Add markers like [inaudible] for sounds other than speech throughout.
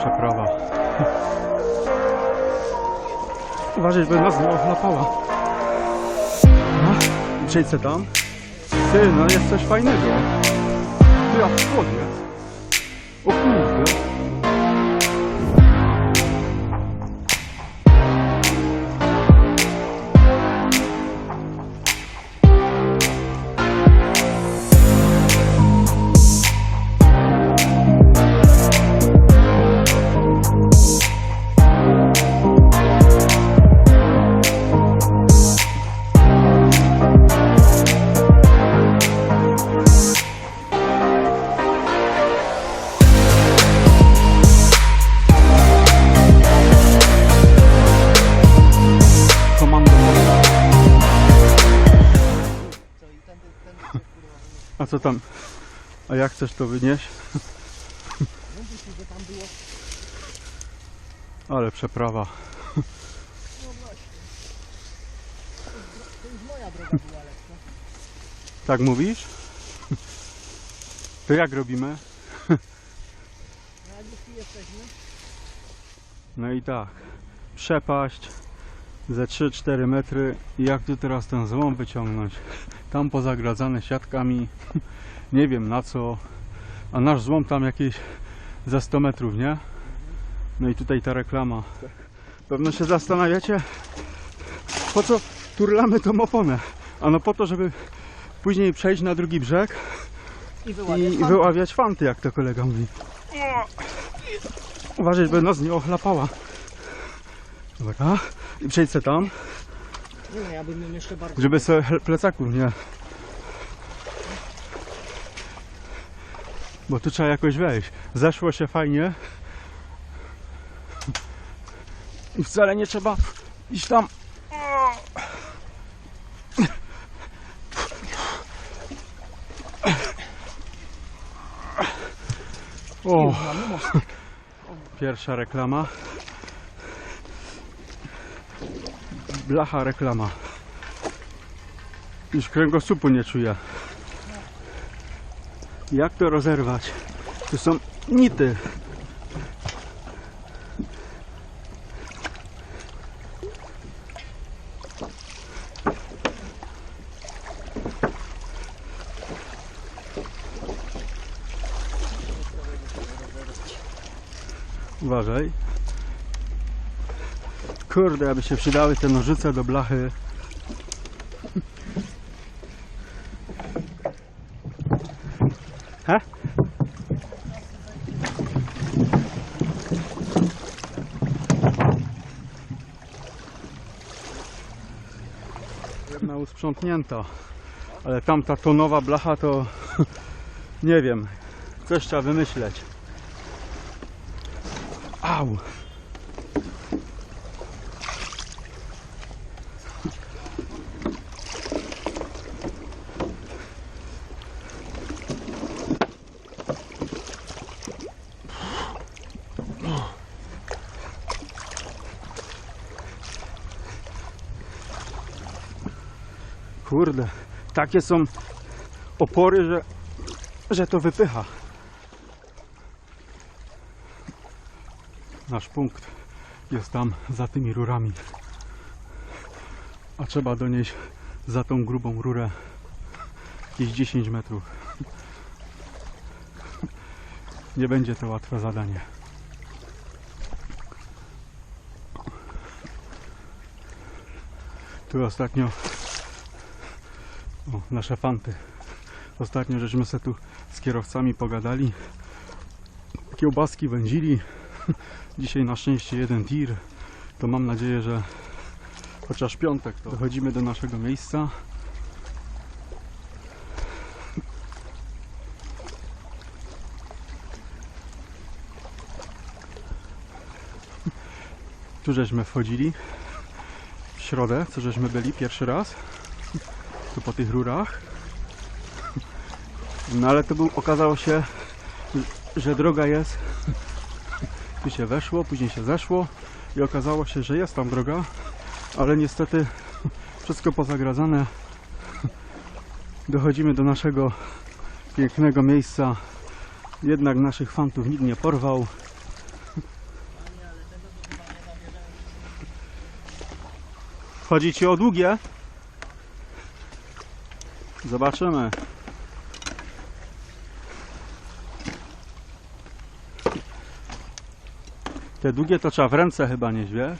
przeprawa. [laughs] Uważaj, żeby nas nie ochlapała. No, przejdź se tam. Ty, no jest coś fajnego. Ty, a jest. O kurde. Co tam? A jak chcesz to wynieść? Ale przeprawa. Tak mówisz? To jak robimy? No i tak. Przepaść ze 3-4 metry i jak tu teraz ten złom wyciągnąć? Tam pozagradzane siatkami, [laughs] nie wiem na co, a nasz złom tam jakieś za 100 metrów, nie? No i tutaj ta reklama. Pewno się zastanawiacie, po co turlamy tą oponę? Ano po to, żeby później przejść na drugi brzeg I i wyławiać wyławiać fanty, jak to kolega mówi. Uważaj, żeby nos nie ochlapała. I przejdź se tam, Nie, ja bym jeszcze bardziej... żeby sobie plecaków nie... Bo tu trzeba jakoś wejść. Zeszło się fajnie. I wcale nie trzeba iść tam. O, pierwsza reklama. Blacha reklama. Już kręgosłupu nie czuję. Jak to rozerwać? Tu są nity. Uważaj. Kurde, aby się przydały te nożyce do blachy. Jedna usprzątnięta, ale tamta tonowa blacha to [laughs] nie wiem, coś trzeba wymyśleć. Au! Kurde, takie są opory, że, że to wypycha. Nasz punkt jest tam za tymi rurami. A trzeba donieść za tą grubą rurę jakieś 10 metrów. Nie będzie to łatwe zadanie. Tu ostatnio o, nasze fanty. Ostatnio żeśmy se tu z kierowcami pogadali. Kiełbaski wędzili. Dzisiaj na szczęście jeden tir. To mam nadzieję, że chociaż piątek to dochodzimy do naszego miejsca. Tu żeśmy wchodzili w środę, co żeśmy byli pierwszy raz tu po tych rurach. No ale to był, okazało się, że droga jest. Tu się weszło, później się zeszło i okazało się, że jest tam droga, ale niestety wszystko pozagradzane. Dochodzimy do naszego pięknego miejsca. Jednak naszych fantów nikt nie porwał. Chodzi ci o długie? Zobaczymy. Te długie to trzeba w ręce chyba nieść, wiesz?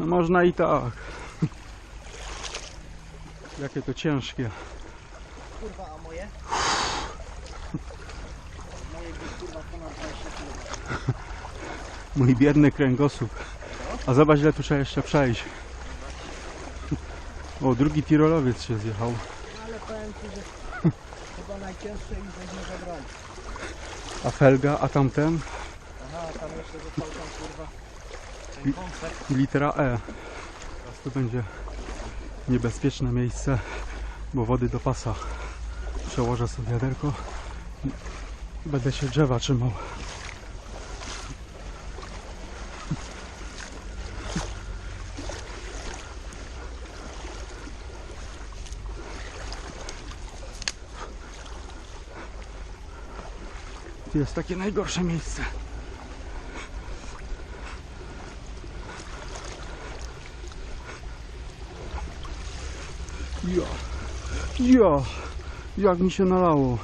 No można i tak. Jakie to ciężkie. Kurwa, a moje? Moje kurwa ponad 20 kg. Mój biedny kręgosłup. A zobacz ile tu trzeba jeszcze przejść. O, drugi tirolowiec się zjechał. Ale powiem ci, że [laughs] chyba najcięższe i weźmie zabrać. A felga, a tamten? Aha, tam jeszcze został tam kurwa ten. I litera E. Teraz to będzie niebezpieczne miejsce, bo wody do pasa. Przełożę sobie wiaderko i będę się drzewa trzymał. Tu jest takie najgorsze miejsce. Ja, ja, jak mi się nalało.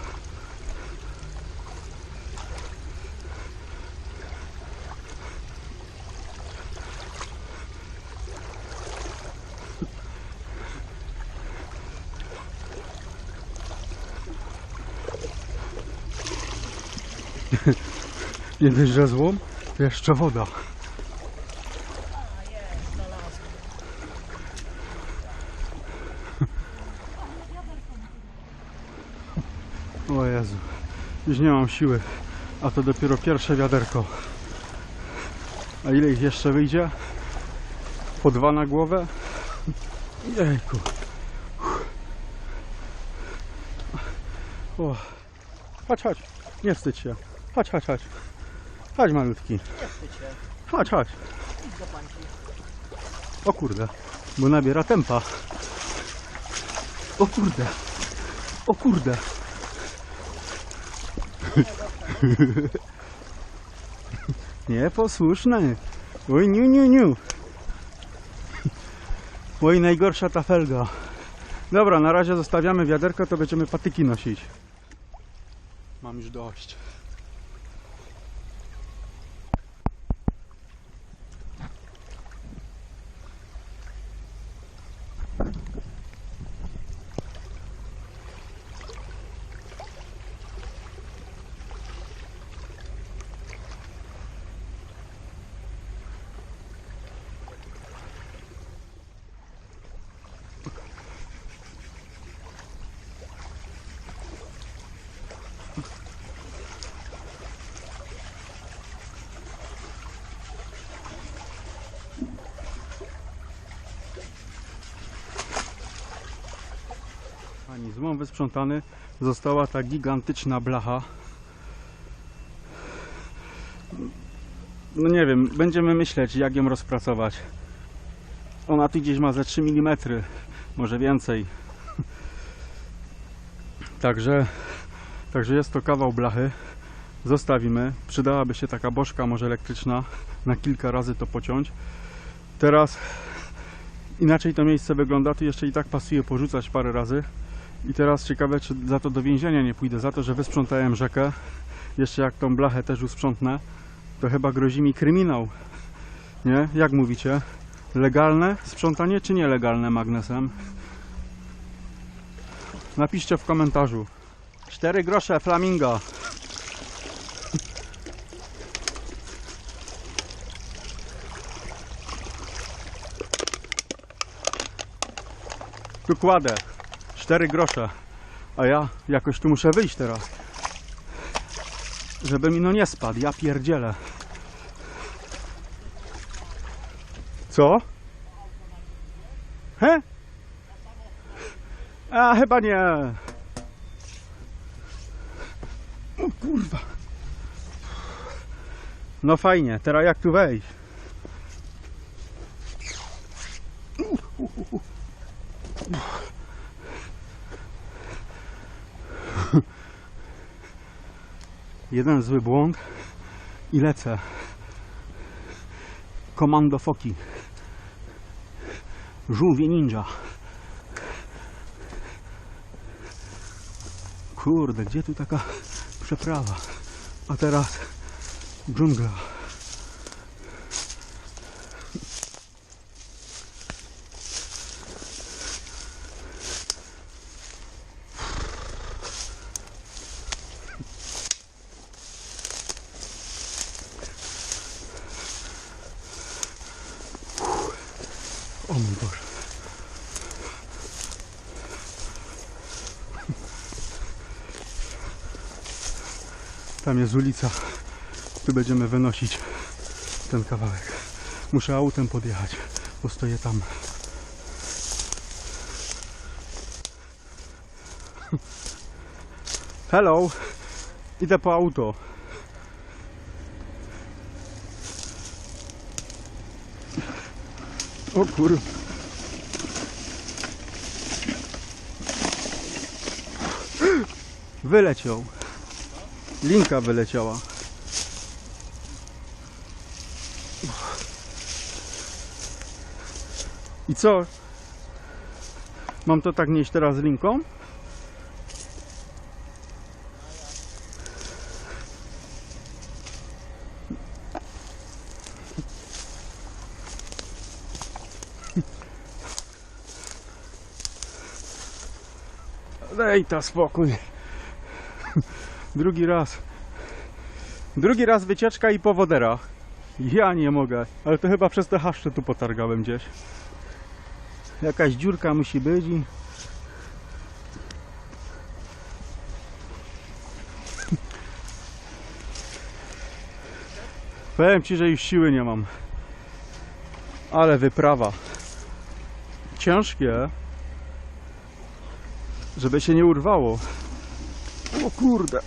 Nie dość, że złom, to jeszcze woda. [laughs] O Jezu, już nie mam siły, a to dopiero pierwsze wiaderko. A ile ich jeszcze wyjdzie? Po dwa na głowę? [laughs] Jejku. O. Chodź, chodź, nie wstydź się. Chodź, chodź, chodź. Chodź malutki, chodź, chodź. O kurde, bo nabiera tempa. O kurde, o kurde. [laughs] Nieposłuszny. Oj, niu, niu, niu. Oj, najgorsza ta felga. Dobra, na razie zostawiamy wiaderko, to będziemy patyki nosić. Mam już dość. Złom wysprzątany została ta gigantyczna blacha. No nie wiem, będziemy myśleć jak ją rozpracować. Ona tu gdzieś ma ze 3 mm, może więcej. Także, także jest to kawał blachy. Zostawimy. Przydałaby się taka bożka może elektryczna na kilka razy to pociąć. Teraz inaczej to miejsce wygląda. Tu jeszcze i tak pasuje porzucać parę razy. I teraz ciekawe, czy za to do więzienia nie pójdę, za to, że wysprzątałem rzekę. Jeszcze jak tą blachę też usprzątnę, to chyba grozi mi kryminał. Nie? Jak mówicie? Legalne sprzątanie czy nielegalne magnesem? Napiszcie w komentarzu. 4 grosze flaminga. Tu kładę. 4 grosze. A ja jakoś tu muszę wyjść teraz. Żeby mi no nie spadł. Ja pierdzielę. Co? He? A chyba nie. O kurwa. No fajnie, teraz jak tu wejść? [laughs] Jeden zły błąd i lecę. Komando Foki. Żółwie ninja. Kurde, gdzie tu taka przeprawa? A teraz dżungla. O mój Boże. Tam jest ulica. Tu będziemy wynosić ten kawałek. Muszę autem podjechać, bo stoję tam. Hello. Idę po auto. O kur... Wyleciał. Linka wyleciała. I co? Mam to tak nieść teraz linką? Daj ta spokój. Drugi raz. Drugi raz wycieczka i powodera. Ja nie mogę. Ale to chyba przez te haszcze tu potargałem gdzieś. Jakaś dziurka musi być i... Powiem Ci, że już siły nie mam. Ale wyprawa. Ciężkie. Żeby się nie urwało. O kurde,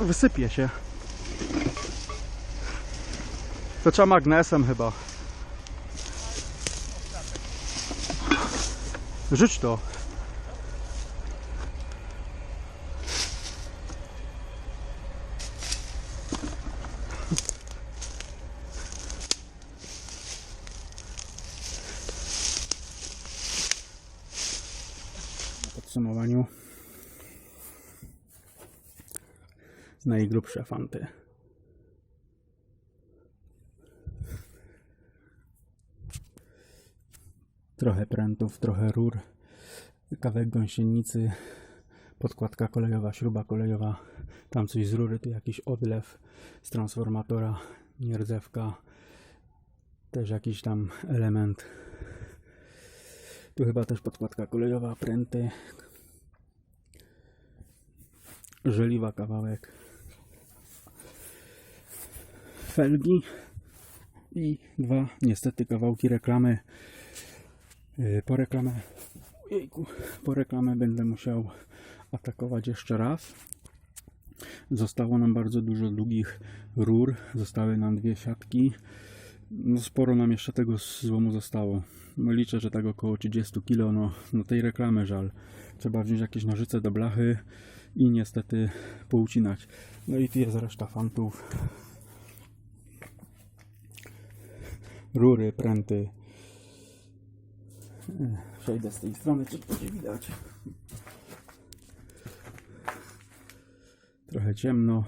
wysypie się. To trzeba magnesem chyba. Rzuć to. Podsumowaniu najgrubsze fanty. Trochę prętów, trochę rur, kawałek gąsienicy, podkładka kolejowa, śruba kolejowa, tam coś z rury, tu jakiś odlew z transformatora, nierdzewka, też jakiś tam element. Tu chyba też podkładka kolejowa, pręty, żeliwa kawałek, felgi i dwa niestety kawałki reklamy. Yy, Po reklamę, ojejku, po reklamę będę musiał atakować jeszcze raz. Zostało nam bardzo dużo długich rur, zostały nam dwie siatki. No sporo nam jeszcze tego złomu zostało. No liczę, że tak około 30 kg. No, no tej reklamy żal. Trzeba wziąć jakieś nożyce do blachy i niestety poucinać. No i tu jest reszta fantów. Rury, pręty. Przejdę z tej strony, czy będzie widać. Trochę ciemno.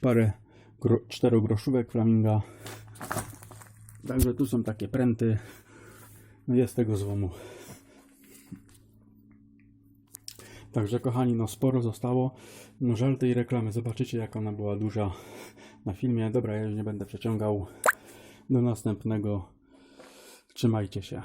Parę gro, czterogroszówek flaminga. Także tu są takie pręty. No jest tego złomu. Także kochani, no sporo zostało. No żal tej reklamy. Zobaczycie jak ona była duża na filmie. Dobra, ja już nie będę przeciągał. Do następnego. Trzymajcie się.